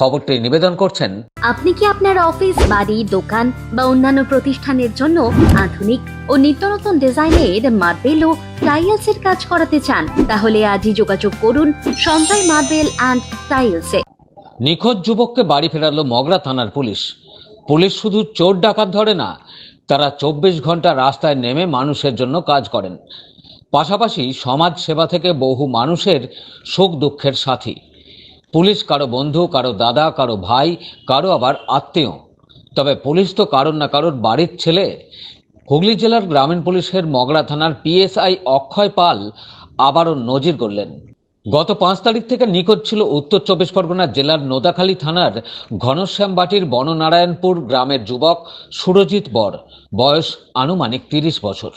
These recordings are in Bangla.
খবরটি নিবেদন করছেন আপনি কি আপনার অফিস বাড়ি দোকান বা অন্যান্য প্রতিষ্ঠানের জন্য আধুনিক ও নিত্য নতুন ডিজাইনের মার্বেল ও টাইলসের কাজ করাতে চান? তাহলে আজই যোগাযোগ করুন সঞ্জয় মার্বেল অ্যান্ড টাইলসে। নিখোঁজ যুবককে বাড়ি ফেরালো মগরা থানার পুলিশ। পুলিশ শুধু চোর ডাকাত ধরে না তারা চব্বিশ ঘণ্টা রাস্তায় নেমে মানুষের জন্য কাজ করেন। পাশাপাশি সমাজ সেবা থেকে বহু মানুষের সুখ দুঃখের সাথী। পুলিশ কারও বন্ধু, কারও দাদা, কারও ভাই, কারও আবার আত্মীয়। তবে পুলিশ তো কারোর না কারোর বাড়ির ছেলে। হুগলি জেলার গ্রামীণ পুলিশের মগরা থানার পিএসআই অক্ষয় পাল আবারও নজির করলেন। গত পাঁচ তারিখ থেকে নিখোঁজ ছিল উত্তর চব্বিশ পরগনা জেলার নোদাখালী থানার ঘনশ্যামবাটির বননারায়ণপুর গ্রামের যুবক সুরজিৎ বর। বয়স আনুমানিক তিরিশ বছর।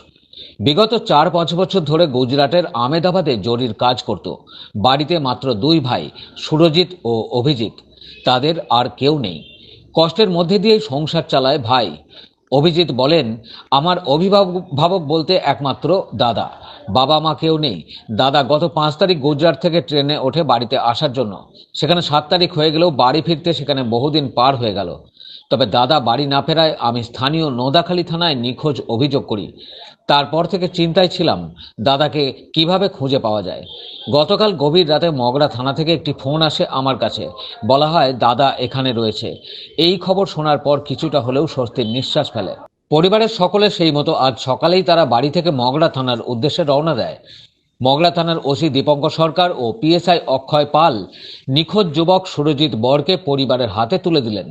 বিগত চার পাঁচ বছর ধরে গুজরাটের আমেদাবাদে জরির কাজ করত। বাড়িতে মাত্র দুই ভাই, সুরজিৎ ও অভিজিৎ। তাদের আর কেউ নেই। কষ্টের মধ্যে দিয়ে সংসার চালায় ভাই। অভিজিৎ বলেন, আমার অভিভাবক বলতে একমাত্র দাদা। বাবা মা কেউ নেই। দাদা গত পাঁচ তারিখ গুজরাট থেকে ট্রেনে ওঠে বাড়িতে আসার জন্য। সেখানে সাত তারিখ হয়ে গেলেও বাড়ি ফিরতে সেখানে বহুদিন পার হয়ে গেল। তবে দাদা বাড়ি না ফেরায় আমি স্থানীয় নোদাখালী থানায় নিখোঁজ অভিযোগ করি। তারপর থেকে চিন্তায় ছিলাম, দাদাকে কীভাবে খুঁজে পাওয়া যায়। গতকাল গভীর রাতে মগরা থানা থেকে একটি ফোন আসে আমার কাছে। বলা হয়, দাদা এখানে রয়েছে। এই খবর শোনার পর কিছুটা হলেও স্বস্তির নিঃশ্বাস ফেলে। পরিবারের সকলে সেই মতো আজ সকালেই তারা বাড়ি থেকে মগরা থানার উদ্দেশ্যে রওনা দেয়। মগরা থানার ওসি দীপঙ্কর সরকার ও পিএসআই অক্ষয় পাল নিখোঁজ যুবক সুরজিৎ বরকে পরিবারের হাতে তুলে দিলেন।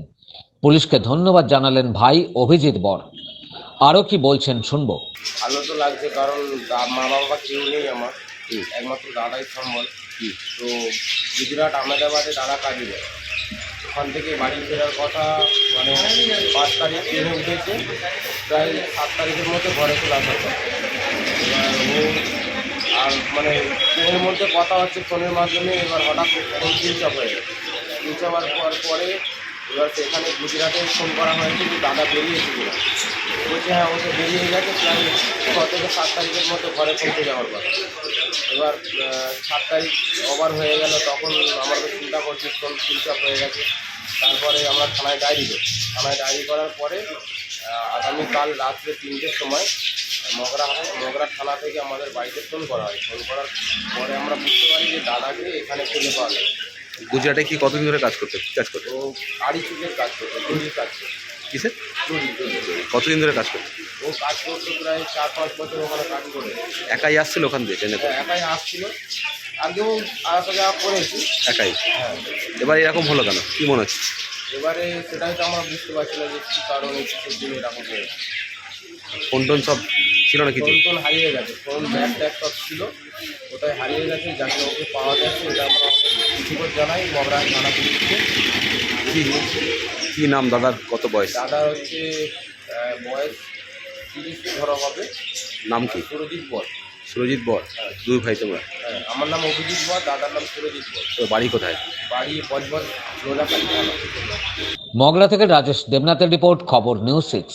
পুলিশকে ধন্যবাদ জানালেন ভাই অভিজিৎ বর। আরও কি বলছেন শুনব। ভালো তো লাগছে কারণ মা বাবা কেউ নেই আমার। একমাত্র দাদাই সম্বল। তো গুজরাট আহমেদাবাদে দাদা কাজে যায় ওখান থেকে বাড়ি ফেরার কথা মানে পাঁচ তারিখ ট্রেনে উঠেছে। প্রায় সাত তারিখের মধ্যে ঘরে চলে আসার কথা। আর মানে ট্রেনের মধ্যে কথা হচ্ছে ফোনের মাধ্যমে এবার হঠাৎ ফোন সুইচ অফ হয়ে গেছে। সুইচ হওয়ার পরে এবার সেখানে গুজরাটে ফোন করা হয়েছে যে দাদা বেরিয়েছে কিনা বলছে হ্যাঁ ও তো বেরিয়ে গেছে, প্রায় ছ থেকে সাত তারিখের মধ্যে ঘরে পৌঁছে যাওয়ার কথা। এবার সাত তারিখ ওভার হয়ে গেল, তখন আমরা তো চিন্তা করছি ফোন সুইচ অফ হয়ে গেছে। তারপরে আমরা থানায় ডায়েরি করি থানায় ডায়েরি করার পরে আগামীকাল রাত্রে তিনটের সময় মগরা মগরা থানা থেকে আমাদের বাড়িতে ফোন করা হয়। ফোন করার পরে আমরা বুঝতে পারি যে দাদাকে এখানে খুঁজে পাওয়া যায় গুজরাটে কি কতদিন ধরে কাজ করতে কাজ করতে? তো গাড়ি চুকের কাজ করতো কাজ করতো। কিসে কতদিন ধরে কাজ করতে? ও কাজ করতো প্রায় চার পাঁচ বছর ওখানে কাজ করে। একাই আসছিল ওখান দিয়ে ট্রেনে? হ্যাঁ, একাই আসছিল। আগেও আসা যাওয়া করেছি। একাই? হ্যাঁ। এবার এরকম হলো কেন? কি মনে হচ্ছে? এবারে সেটাই তো আমরা বুঝতে পারছি না যে কী কারণে কিছুর দিন এরকম হয়েছে ফোন টোন সব ছিল না কিছু ফোন হারিয়ে গেছে। ফোন ব্যাগ ট্যাগ সব ছিল। ওটাই হারিয়ে গেছে যাকে ওকে পাওয়া গেছে এটা আমরা খবর জানাই মগরা থানা পুলিশকে। কি কি নাম দাদার কত বয়স? দাদার হচ্ছে বয়স তিরিশ ধরো হবে। নাম কি? সুরজিৎ বল সুরজিৎ বর দুই ভাই তোমরা হ্যাঁ আমার নাম অভিজিৎ বল দাদার নাম সুরজিৎ বল তো বাড়ি কোথায়? বাড়ি বজবজ মগরা থেকে রাজেশ দেবনাথের রিপোর্ট খবর নিউজ সিক্স।